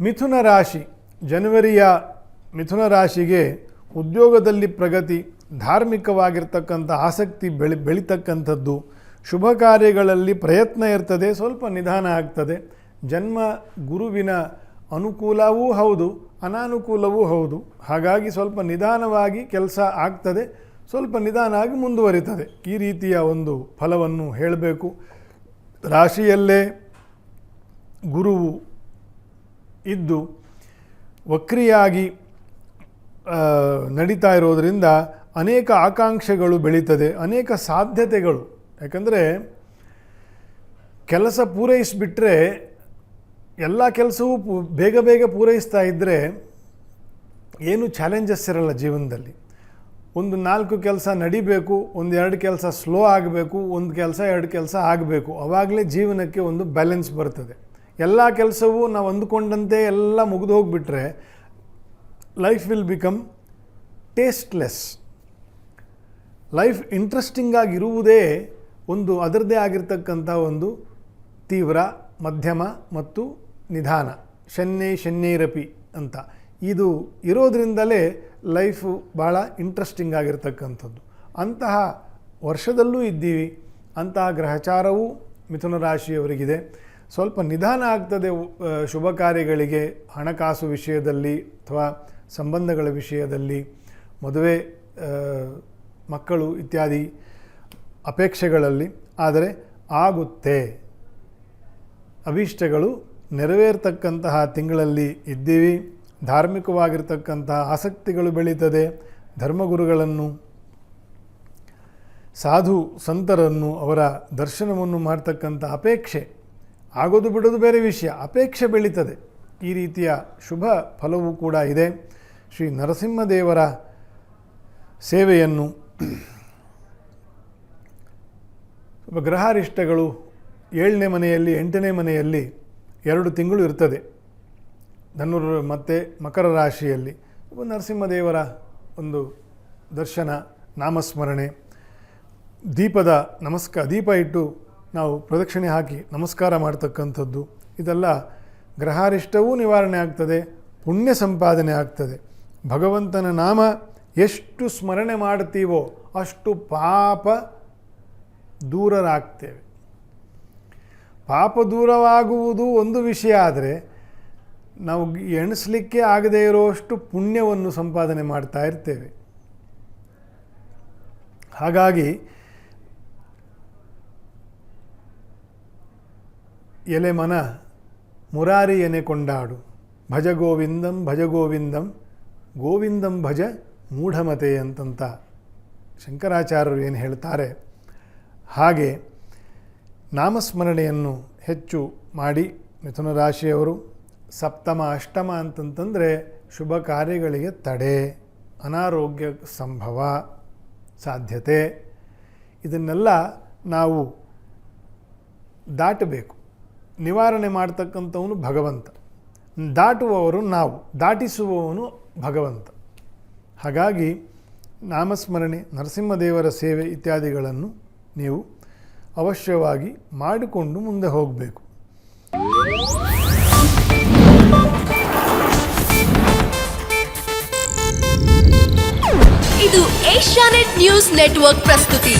ಮಿಥುನ ರಾಶಿ, ಜನವರಿಯ ಮಿಥುನ ರಾಶಿಗೆ ಉದ್ಯೋಗದಲ್ಲಿ ಪ್ರಗತಿ, ಧಾರ್ಮಿಕವಾಗಿರ್ತಕ್ಕಂಥ ಆಸಕ್ತಿ ಬೆಳಿ, ಬೆಳೀತಕ್ಕಂಥದ್ದು, ಶುಭ ಕಾರ್ಯಗಳಲ್ಲಿ ಪ್ರಯತ್ನ ಇರ್ತದೆ, ಸ್ವಲ್ಪ ನಿಧಾನ ಆಗ್ತದೆ. ಜನ್ಮ ಗುರುವಿನ ಅನುಕೂಲವೂ ಹೌದು, ಅನಾನುಕೂಲವೂ ಹೌದು. ಹಾಗಾಗಿ ಸ್ವಲ್ಪ ನಿಧಾನವಾಗಿ ಕೆಲಸ ಆಗ್ತದೆ, ಸ್ವಲ್ಪ ನಿಧಾನ ಆಗಿ ಮುಂದುವರಿತದೆ. ಈ ರೀತಿಯ ಒಂದು ಫಲವನ್ನು ಹೇಳಬೇಕು. ರಾಶಿಯಲ್ಲೇ ಗುರುವು ಇದ್ದು ವಕ್ರಿಯಾಗಿ ನಡೀತಾ ಇರೋದರಿಂದ ಅನೇಕ ಆಕಾಂಕ್ಷೆಗಳು ಬೆಳೀತದೆ, ಅನೇಕ ಸಾಧ್ಯತೆಗಳು. ಯಾಕಂದರೆ ಕೆಲಸ ಪೂರೈಸಿಬಿಟ್ರೆ, ಎಲ್ಲ ಕೆಲಸವೂ ಬೇಗ ಬೇಗ ಪೂರೈಸ್ತಾ ಇದ್ದರೆ ಏನು ಚಾಲೆಂಜಸ್ ಇರಲ್ಲ ಜೀವನದಲ್ಲಿ. ಒಂದು ನಾಲ್ಕು ಕೆಲಸ ನಡಿಬೇಕು, ಒಂದು ಎರಡು ಕೆಲಸ ಸ್ಲೋ ಆಗಬೇಕು, ಒಂದು ಕೆಲಸ ಎರಡು ಕೆಲಸ ಆಗಬೇಕು. ಆವಾಗಲೇ ಜೀವನಕ್ಕೆ ಒಂದು ಬ್ಯಾಲೆನ್ಸ್ ಬರ್ತದೆ. ಎಲ್ಲ ಕೆಲಸವೂ ನಾವು ಅಂದುಕೊಂಡಂತೆ ಎಲ್ಲ ಮುಗಿದು ಹೋಗಿಬಿಟ್ರೆ life will become tasteless life interesting ಆಗಿರುವುದೇ ಒಂದು ಅದರದ್ದೇ ಆಗಿರ್ತಕ್ಕಂಥ ಒಂದು ತೀವ್ರ ಮಧ್ಯಮ ಮತ್ತು ನಿಧಾನ. ಶನ್ನೆ ಶನ್ನೇರಪಿ ಅಂತ. ಇದು ಇರೋದ್ರಿಂದಲೇ ಲೈಫು ಭಾಳ ಇಂಟ್ರೆಸ್ಟಿಂಗ್ ಆಗಿರ್ತಕ್ಕಂಥದ್ದು ಅಂತಹ ವರ್ಷದಲ್ಲೂ ಇದ್ದೀವಿ. ಅಂತಹ ಗ್ರಹಚಾರವೂ ಮಿಥುನ ರಾಶಿಯವರಿಗಿದೆ. ಸ್ವಲ್ಪ ನಿಧಾನ ಆಗ್ತದೆ ಶುಭ ಕಾರ್ಯಗಳಿಗೆ ಹಣಕಾಸು ವಿಷಯದಲ್ಲಿ ಅಥವಾ ಸಂಬಂಧಗಳ ವಿಷಯದಲ್ಲಿ ಮದುವೆ ಮಕ್ಕಳು ಇತ್ಯಾದಿ ಅಪೇಕ್ಷೆಗಳಲ್ಲಿ, ಆದರೆ ಆಗುತ್ತೆ. ಅಭೀಷ್ಟಗಳು ನೆರವೇರ್ತಕ್ಕಂತಹ ತಿಂಗಳಲ್ಲಿ ಇದ್ದೀವಿ. ಧಾರ್ಮಿಕವಾಗಿರ್ತಕ್ಕಂತಹ ಆಸಕ್ತಿಗಳು ಬೆಳೀತದೆ. ಧರ್ಮಗುರುಗಳನ್ನು, ಸಾಧು ಸಂತರನ್ನು ಅವರ ದರ್ಶನವನ್ನು ಮಾಡ್ತಕ್ಕಂಥ ಅಪೇಕ್ಷೆ. ಆಗೋದು ಬಿಡೋದು ಬೇರೆ ವಿಷಯ. ಅಪೇಕ್ಷೆ ಬೆಳೀತದೆ. ಈ ರೀತಿಯ ಶುಭ ಫಲವೂ ಕೂಡ ಇದೆ. ಶ್ರೀ ನರಸಿಂಹದೇವರ ಸೇವೆಯನ್ನು ಗ್ರಹಾರಿಷ್ಟಗಳು ಏಳನೇ ಮನೆಯಲ್ಲಿ, ಎಂಟನೇ ಮನೆಯಲ್ಲಿ ಎರಡು ತಿಂಗಳು ಇರ್ತದೆ. ಧನುರ್ ಮತ್ತು ಮಕರ ರಾಶಿಯಲ್ಲಿ ನರಸಿಂಹದೇವರ ಒಂದು ದರ್ಶನ, ನಾಮಸ್ಮರಣೆ, ದೀಪದ ನಮಸ್ಕಾರ ದೀಪ ಇಟ್ಟು ನಾವು ಪ್ರದಕ್ಷಿಣೆ ಹಾಕಿ ನಮಸ್ಕಾರ ಮಾಡ್ತಕ್ಕಂಥದ್ದು. ಇದೆಲ್ಲ ಗ್ರಹಾರಿಷ್ಟವೂ ನಿವಾರಣೆ ಆಗ್ತದೆ, ಪುಣ್ಯ ಸಂಪಾದನೆ ಆಗ್ತದೆ. ಭಗವಂತನ ನಾಮ ಎಷ್ಟು ಸ್ಮರಣೆ ಮಾಡ್ತೀವೋ ಅಷ್ಟು ಪಾಪ ದೂರರಾಗ್ತೇವೆ. ಪಾಪ ದೂರವಾಗುವುದು ಒಂದು ವಿಷಯ ಆದರೆ ನಾವು ಎಣಿಸ್ಲಿಕ್ಕೆ ಆಗದೇ ಇರೋಷ್ಟು ಪುಣ್ಯವನ್ನು ಸಂಪಾದನೆ ಮಾಡ್ತಾ ಇರ್ತೇವೆ. ಹಾಗಾಗಿ ಎಲೆ ಮನ ಮುರಾರಿ ಎನೆ ಕೊಂಡಾಡು. ಭಜ ಗೋವಿಂದಂ ಭಜ ಗೋವಿಂದಂ ಗೋವಿಂದಂ ಭಜ ಮೂಢಮತೆ ಅಂತಂತ ಶಂಕರಾಚಾರ್ಯರು ಏನು ಹೇಳ್ತಾರೆ. ಹಾಗೆ ನಾಮಸ್ಮರಣೆಯನ್ನು ಹೆಚ್ಚು ಮಾಡಿ ಮಿಥುನ ರಾಶಿಯವರು ಸಪ್ತಮ, ಅಷ್ಟಮ ಅಂತಂತಂದರೆ ಶುಭ ಕಾರ್ಯಗಳಿಗೆ ತಡೆ, ಅನಾರೋಗ್ಯ ಸಂಭವ ಸಾಧ್ಯತೆ, ಇದನ್ನೆಲ್ಲ ನಾವು ದಾಟಬೇಕು. ನಿವಾರಣೆ ಮಾಡ್ತಕ್ಕಂಥವನು ಭಗವಂತ. ದಾಟುವವರು ನಾವು, ದಾಟಿಸುವವನು ಭಗವಂತ. ಹಾಗಾಗಿ ನಾಮಸ್ಮರಣೆ, ನರಸಿಂಹದೇವರ ಸೇವೆ ಇತ್ಯಾದಿಗಳನ್ನು ನೀವು ಅವಶ್ಯವಾಗಿ ಮಾಡಿಕೊಂಡು ಮುಂದೆ ಹೋಗಬೇಕು. ಇದು ಏಷ್ಯಾನೆಟ್ ನ್ಯೂಸ್ ನೆಟ್ವರ್ಕ್ ಪ್ರಸ್ತುತಿ.